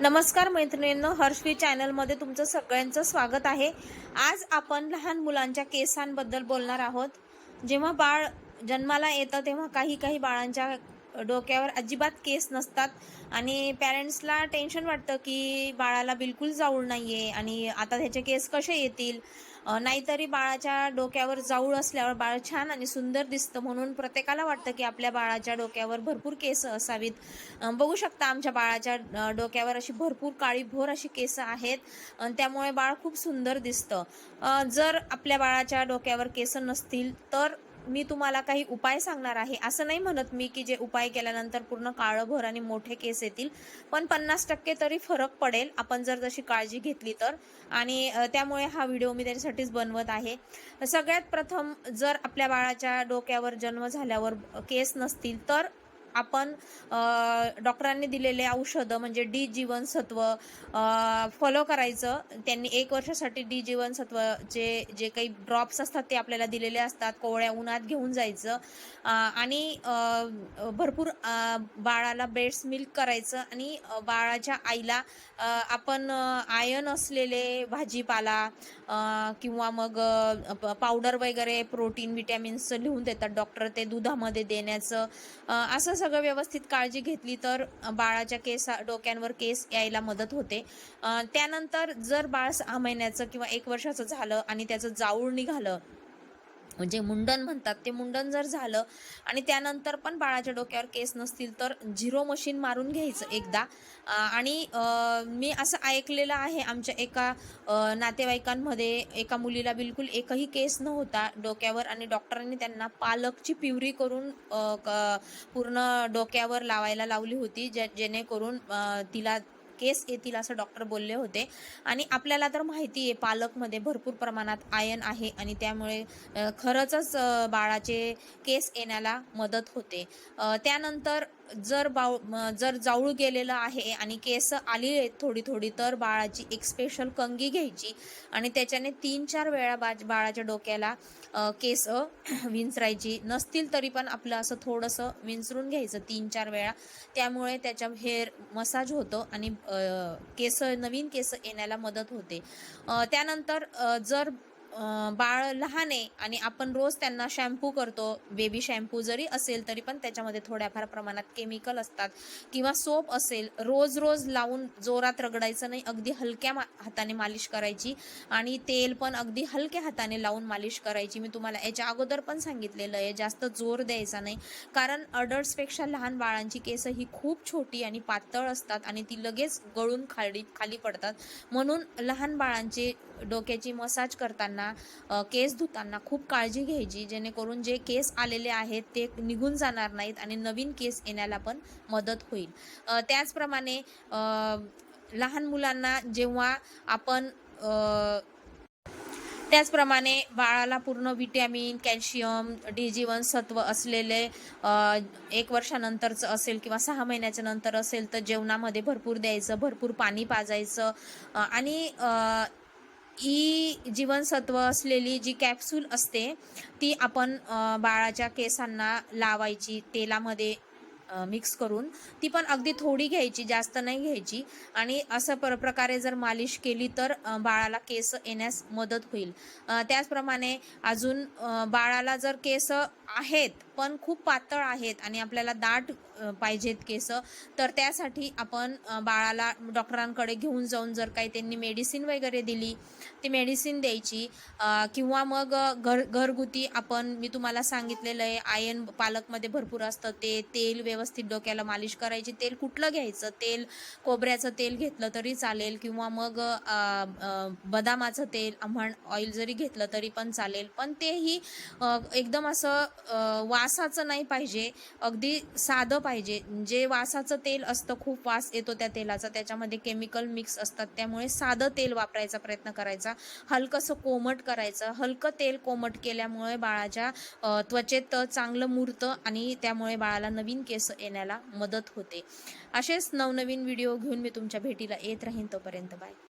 नमस्कार मैत्रिणींनो हर्षवी चॅनलमध्ये तुमचं सगळ्यांचं स्वागत आहे. आज आपण लहान मुलांच्या केसांबद्दल बोलणार आहोत. जेव्हा बाळ जन्माला येतं तेव्हा काही काही बाळांच्या डोक्यावर अजिबात केस नसतात. आणि पॅरेंट्सला टेन्शन वाटतं की बाळाला बिलकुल जाऊळ नाही आहे आणि आता त्याचे केस कसे येतील? नाहीतरी बाळाच्या डोक्यावर जाऊळ असल्यावर बाळ छान आणि सुंदर दिसतं म्हणून प्रत्येकाला वाटतं की आपल्या बाळाच्या डोक्यावर भरपूर केस असावीत. बघू शकता आमच्या बाळाच्या डोक्यावर अशी भरपूर काळीभोर अशी केस आहेत त्यामुळे बाळ खूप सुंदर दिसतं. जर आपल्या बाळाच्या डोक्यावर केस नसतील तर मी तुम्हाला काही उपाय सांगणार आहे. असं नाही म्हणत मी की जे उपाय केल्यानंतर पूर्ण काळंभर आणि मोठे केस येतील पण पन्नास टक्के तरी फरक पडेल आपण जर तशी काळजी घेतली तर. आणि त्यामुळे हा व्हिडिओ मी त्याच्यासाठीच बनवत आहे. सगळ्यात प्रथम जर आपल्या बाळाच्या डोक्यावर जन्म झाल्यावर केस नसतील तर आपण डॉक्टरांनी दिलेले औषधं म्हणजे डी जीवनसत्व फॉलो करायचं. त्यांनी एक वर्षासाठी डी जीवनसत्वचे जे काही ड्रॉप्स असतात ते आपल्याला दिलेले असतात. कोवळ्या उन्हात घेऊन जायचं. आणि भरपूर बाळाला ब्रेस्ट मिल्क करायचं आणि बाळाच्या आईला आपण आयन असलेले भाजीपाला किंवा मग पावडर वगैरे प्रोटीन विटॅमिन्सचं लिहून देतात. डॉक्टर ते दुधामध्ये देण्याचं. असं सगळं व्यवस्थित काळजी घेतली तर बाळाच्या केस डोक्यांवर केस यायला मदत होते. त्यानंतर जर बाळ सहा महिन्याचं किंवा एक वर्षाचं झालं आणि त्याचं जाऊळ निघालं म्हणजे मुंडन म्हणतात ते मुंडन जर झालं आणि त्यानंतर पण बाळाच्या डोक्यावर केस नसतील तर झिरो मशीन मारून घ्यायचं एकदा. आणि मी असं ऐकलेलं आहे आमच्या एका नातेवाईकांमध्ये एका मुलीला बिलकुल एकही केस नव्हता डोक्यावर आणि डॉक्टरांनी त्यांना पालकची पिवरी करून क- पूर्ण डोक्यावर लावायला लावली होती जे जेणेकरून तिला केस येतील असं डॉक्टर बोलले होते. आणि आपल्याला तर माहिती आहे पालकमध्ये भरपूर प्रमाणात आयन आहे आणि त्यामुळे खरंचच बाळाचे केस येण्याला मदत होते. त्यानंतर जर बाऊ जर जाऊळ गेलेलं आहे आणि केस आली आहेत थोडी थोडी तर बाळाची एक स्पेशल कंगी घ्यायची. आणि त्याच्याने तीन चार वेळा बा बाळाच्या डोक्याला केस विंचरायची. नसतील तरी पण आपलं असं थोडंसं विंचरून घ्यायचं तीन चार वेळा. त्यामुळे त्याच्या हेअर मसाज होतं आणि केस नवीन केस येण्याला मदत होते. त्यानंतर जर बाळ लहान आहे आणि आपण रोज त्यांना शॅम्पू करतो. बेबी शॅम्पू जरी असेल तरी पण त्याच्यामध्ये थोड्याफार प्रमाणात केमिकल असतात किंवा सोप असेल रोज रोज लावून जोरात रगडायचं नाही अगदी हलक्या मा हाताने मालिश करायची आणि तेल पण अगदी हलक्या हाताने लावून मालिश करायची. मी तुम्हाला याच्या अगोदर पण सांगितलेलं आहे जास्त जोर द्यायचा नाही. कारण अडल्ट्सपेक्षा लहान बाळांची केस ही खूप छोटी आणि पातळ असतात आणि ती लगेच गळून खाली खाली पडतात. म्हणून लहान बाळांचे डोक्याची मसाज करताना केस धुताना खूप काळजी घ्यायची जेणेकरून जे केस आलेले आहेत ते निघून जाणार नाहीत आणि नवीन केस येण्याला पण मदत होईल. त्याचप्रमाणे लहान मुलांना जेव्हा आपण त्याचप्रमाणे बाळाला पूर्ण विटॅमिन कॅल्शियम डी जीवनसत्व असलेले एक वर्षानंतरचं असेल किंवा सहा महिन्याच्या नंतर असेल तर जेवणामध्ये भरपूर द्यायचं भरपूर पाणी पाजायचं आणि ई जीवनसत्व असलेली जी कॅप्सूल असते ती आपण बाळाच्या केसांना लावायची तेलामध्ये मिक्स करून ती पण अगदी थोडी घ्यायची जास्त नाही घ्यायची. आणि असं पर प्रकारे जर मालिश केली तर बाळाला केस येण्यास मदत होईल. त्याचप्रमाणे अजून बाळाला जर केस आहेत पण खूप पातळ आहेत आणि आपल्याला दाट पाहिजेत केस. तर त्यासाठी आपण बाळाला डॉक्टरांकडे घेऊन जाऊन जर काही त्यांनी मेडिसिन वगैरे दिली ती मेडिसिन द्यायची किंवा मग घर घरगुती आपण मी तुम्हाला सांगितलेलं आहे आयन पालकमध्ये भरपूर असतं ते तेल व्यवस्थित डोक्याला मालिश करायची तेल कुठलं घ्यायचं? तेल कोबऱ्याचं तेल घेतलं तरी चालेल किंवा मग बदामाचं तेल म्हण ऑइल जरी घेतलं तरी पण चालेल. पण तेही एकदम असं वासाचं नाही पाहिजे. अगदी साधं पाहिजे. जे वासाचं तेल असतं खूप वास येतो त्या तेलाचा. त्याच्यामध्ये केमिकल मिक्स असतात. त्यामुळे साधं तेल वापरायचा प्रयत्न करायचा. हलकंसं कोमट करायचं. हलकं तेल कोमट केल्यामुळे बाळाच्या त्वचेत चांगलं मुरतं आणि त्यामुळे बाळाला नवीन केस येण्याला मदत होते. असेच नवनवीन व्हिडिओ घेऊन मी तुमच्या भेटीला येत राहीन तोपर्यंत बाय.